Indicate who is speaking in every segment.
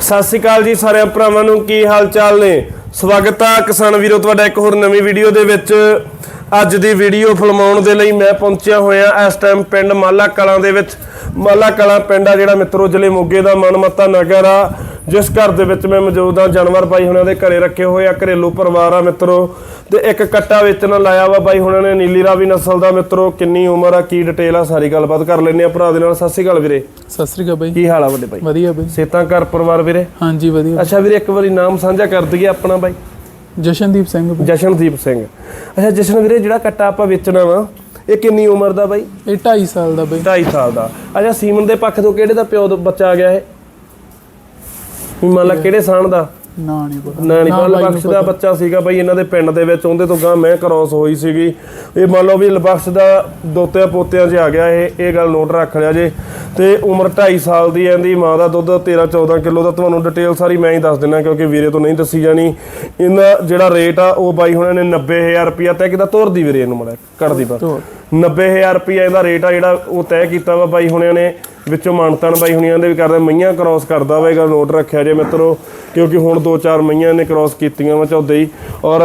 Speaker 1: ਸਤਿ ਸ਼੍ਰੀ ਅਕਾਲ ਜੀ ਸਾਰਿਆਂ ਭਰਾਵਾਂ ਨੂੰ, ਕੀ ਹਾਲ ਚਾਲ ਨੇ? ਸਵਾਗਤ ਆ ਕਿਸਾਨ ਵੀਰੋ, ਤੁਹਾਡਾ ਇੱਕ ਹੋਰ ਨਵੀਂ ਵੀਡੀਓ ਦੇ ਵਿੱਚ। ਅੱਜ ਦੀ ਵੀਡੀਓ ਫਿਲਮਾਉਣ ਦੇ ਲਈ ਮੈਂ ਪਹੁੰਚਿਆ ਹੋਇਆ ਇਸ ਟਾਈਮ ਪਿੰਡ ਮਾਲਾ ਕਲਾਂ ਦੇ ਵਿੱਚ। ਮਾਲਾ ਕਲਾਂ ਪਿੰਡ ਆ ਜਿਹੜਾ ਮਿੱਤਰੋ, ਜ਼ਿਲ੍ਹੇ ਮੋਗੇ ਦਾ ਮਨਮੱਤਾ ਨਗਰ ਆ। ਜਿਸ ਘਰ ਦੇ ਵਿੱਚ ਮੈਂ ਮੌਜੂਦ ਆ ਜਾਨਵਰ ਬਾਈ ਹੁਣਾਂ ਦੇ ਘਰੇ ਰੱਖੇ ਹੋਏ ਆ ਘਰੇਲੂ ਪਰਿਵਾਰ ਆ ਮਿੱਤਰੋ। ਤੇ ਇੱਕ ਕੱਟਾ ਵੇਚਣ ਲਾਇਆ ਵਾ ਬਾਈ ਹੁਣਾਂ ਨੇ ਨੀਲੀ ਰਾਵੀ ਨਸਲ ਦਾ ਮਿੱਤਰੋ। ਕਿੰਨੀ ਉਮਰ ਆ ਕੀ ਡਿਟੇਲ ਆ ਸਾਰੀ ਗੱਲਬਾਤ ਕਰ ਲੈਂਦੇ ਆ ਭਰਾ ਦੇ ਨਾਲ। ਸਤਿ ਸ਼੍ਰੀ ਅਕਾਲ ਵੀਰੇ।
Speaker 2: ਸਤਿ ਸ੍ਰੀ ਅਕਾਲ ਬਾਈ।
Speaker 1: ਕੀ ਹਾਲ ਆ ਵੱਡੇ ਬਾਈ?
Speaker 2: ਵਧੀਆ ਬਾਈ।
Speaker 1: ਸੇਤਾਂ ਘਰ ਪਰਿਵਾਰ ਵੀਰੇ?
Speaker 2: ਹਾਂਜੀ ਵਧੀਆ।
Speaker 1: ਅੱਛਾ ਵੀਰੇ ਇੱਕ ਵਾਰੀ ਨਾਮ ਸਾਂਝਾ ਕਰ ਦਈਏ ਆਪਣਾ ਬਾਈ।
Speaker 2: ਜਸ਼ਨਦੀਪ ਸਿੰਘ ਬਾਈ।
Speaker 1: ਜਸ਼ਨਦੀਪ ਸਿੰਘ। ਅੱਛਾ ਜਸ਼ਨ ਵੀਰੇ ਜਿਹੜਾ ਕੱਟਾ ਆਪਾਂ ਵੇਚਣਾ ਵਾ ਇਹ ਕਿੰਨੀ ਉਮਰ ਦਾ ਬਾਈ?
Speaker 2: ਇਹ 2.5 ਸਾਲ ਦਾ ਬਾਈ।
Speaker 1: 2.5 ਸਾਲ ਦਾ। ਅੱਛਾ ਸੀਮਨ ਦੇ ਪੱਖ ਤੋਂ ਕਿਹੜੇ ਦਾ ਪਿਓ ਬੱਚਾ ਆ ਗਿਆ ਇਹ? ਵੀ ਮੰਨ ਲਾ ਕਿਹੜੇ ਸਾਣ ਦਾ?
Speaker 2: ਨਾ ਨਹੀਂ ਪਤਾ।
Speaker 1: ਨਾ ਨਹੀਂ
Speaker 2: ਨਾ
Speaker 1: ਮੰਨ
Speaker 2: ਬਾਈ ਨੂੰ
Speaker 1: ਬਖਸ਼ ਦਾ ਬੱਚਾ ਸੀਗਾ ਬਾਈ ਇਹਨਾਂ ਦੇ ਪਿੰਡ ਦੇ ਵਿੱਚ ਉਹਦੇ ਤੋਂ ਗਾਂ ਮੈਂ ਕ੍ਰੋਸ ਹੋਈ ਸੀਗੀ। ਇਹ ਮੰਨ ਲਓ ਵੀ ਲਬਖਸ਼ ਦਾ ਦੋਤਿਆਂ ਪੋਤਿਆਂ 'ਚ ਆ ਗਿਆ ਇਹ ਇਹ ਗੱਲ ਨੋਟ ਰੱਖ ਲਿਆ ਜੇ। ਤੇ ਉਮਰ 2.5 ਸਾਲ ਦੀ ਇਹਦੀ ਮਾਂ ਦਾ ਦੁੱਧ 13 14 ਕਿਲੋ ਦਾ ਤੁਹਾਨੂੰ ਡਿਟੇਲ ਸਾਰੀ ਮੈਂ ਹੀ ਦੱਸ ਦਿੰਦਾ ਕਿਉਂਕਿ ਵੀਰੇ ਤੋਂ ਨਹੀਂ ਦੱਸੀ ਜਾਣੀ। ਇਹਦਾ ਜਿਹੜਾ ਰੇਟ ਆ ਉਹ ਬਾਈ ਹੁਣਾਂ ਨੇ 90000 ਰੁਪਿਆ ਤੈਅ ਕੀਤਾ ਤੋਰਦੀ ਵੀਰੇ ਇਹਨੂੰ ਮੜਾ ਕੱਢਦੀ ਬਸ।
Speaker 2: ਤੋਰ।
Speaker 1: 90000 ਰੁਪਿਆ ਇਹਦਾ ਰੇਟ ਆ ਜਿਹੜਾ ਉਹ ਤੈਅ ਕੀਤਾ ਵਾ ਬਾਈ ਹੁਣਿਆਂ ਨੇ ਵਿੱਚੋਂ ਮਾਨਤਾਨ ਬਾਈ ਹੁਣਿਆਂ ਦੇ ਵੀ ਕਰਦੇ ਮਈਆਂ ਕ੍ਰਾਸ ਕਰਦਾ ਵਾ ਇਹ ਗੱਲ ਨੋਟ ਰੱਖਿਆ ਜੇ ਮਿੱਤਰੋ ਕਿਉਂਕਿ ਹੁਣ ਦੋ ਚਾਰ ਮਈਆਂ ਨੇ ਕ੍ਰਾਸ ਕੀਤੀਆਂ ਵਾ ਚੌਦੇ ਹੀ। ਔਰ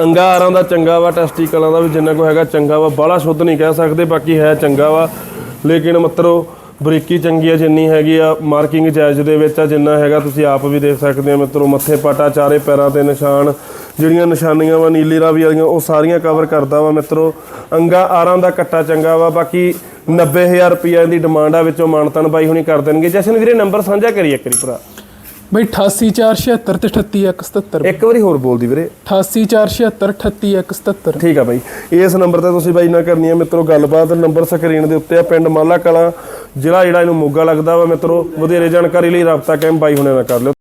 Speaker 1: ਅੰਗਾਰਾਂ ਦਾ ਚੰਗਾ ਵਾ ਟੈਸਟੀਕਲਾਂ ਦਾ ਵੀ ਜਿੰਨਾ ਕੋ ਹੈਗਾ ਚੰਗਾ ਵਾ ਬਾਹਲਾ ਸ਼ੁੱਧ ਨਹੀਂ ਕਹਿ ਸਕਦੇ ਬਾਕੀ ਹੈ ਚੰਗਾ ਵਾ। ਲੇਕਿਨ ਮਿੱਤਰੋ, ਬਰੀਕੀ ਚੰਗੀ ਆ, ਜਿੰਨੀ ਹੈਗੀ ਆ ਮਾਰਕਿੰਗ ਜਾਇਜ਼ ਦੇ ਵਿੱਚ ਆ, ਜਿੰਨਾ ਹੈਗਾ ਤੁਸੀਂ ਆਪ ਵੀ ਦੇਖ ਸਕਦੇ ਹੋ ਮਿੱਤਰੋ, ਮੱਥੇ ਪਾਟਾ, ਚਾਰੇ ਪੈਰਾਂ ਤੇ ਨਿਸ਼ਾਨ, ਜਿਹੜੀਆਂ ਨਿਸ਼ਾਨੀਆਂ ਵਾ, ਨੀਲੀ ਰਾਵੀ ਵਾਲੀਆਂ, ਉਹ ਸਾਰੀਆਂ ਕਵਰ ਕਰਦਾ ਵਾ ਮਿੱਤਰੋ। ਅੰਗਾ ਆਰਾਂ ਦਾ ਕੱਟਾ ਚੰਗਾ ਵਾ, ਬਾਕੀ 90000 ਰੁਪਈਆ ਦੀ ਡਿਮਾਂਡ ਆ, ਵਿੱਚੋਂ ਮਾਨਤਨ ਬਾਈ ਹੁਣੀ ਕਰ ਦੇਣਗੇ। ਜਸ਼ਨ ਵੀਰੇ ਨੰਬਰ ਸਾਂਝਾ ਕਰੀ ਇੱਕ ਵਾਰੀ ਭਰਾ।
Speaker 2: ਬਾਈ 88476 ਤੇ 38177
Speaker 1: ਇੱਕ ਵਾਰੀ ਹੋਰ ਬੋਲਦੀ ਵੀਰੇ।
Speaker 2: 88476 38177
Speaker 1: ਠੀਕ ਆ ਬਾਈ। ਇਸ ਨੰਬਰ ਤੇ ਤੁਸੀਂ ਬਾਈ ਨਾਲ ਕਰਨੀ ਹੈ ਮਿੱਤਰੋ ਗੱਲਬਾਤ। ਨੰਬਰ ਸਕਰੀਨ ਦੇ ਉੱਤੇ ਆ ਪਿੰਡ ਮਾਲਾ ਕਲਾਂ ਜ਼ਿਲ੍ਹਾ ਜਿਹੜਾ ਇਹਨੂੰ ਮੋਗਾ ਲੱਗਦਾ ਵਾ ਮਿੱਤਰੋ। ਵਧੇਰੇ ਜਾਣਕਾਰੀ ਲਈ ਰਾਬਤਾ ਕਾਇਮ ਬਾਈ ਹੁਣੇ ਨਾਲ ਕਰ ਲਿਓ।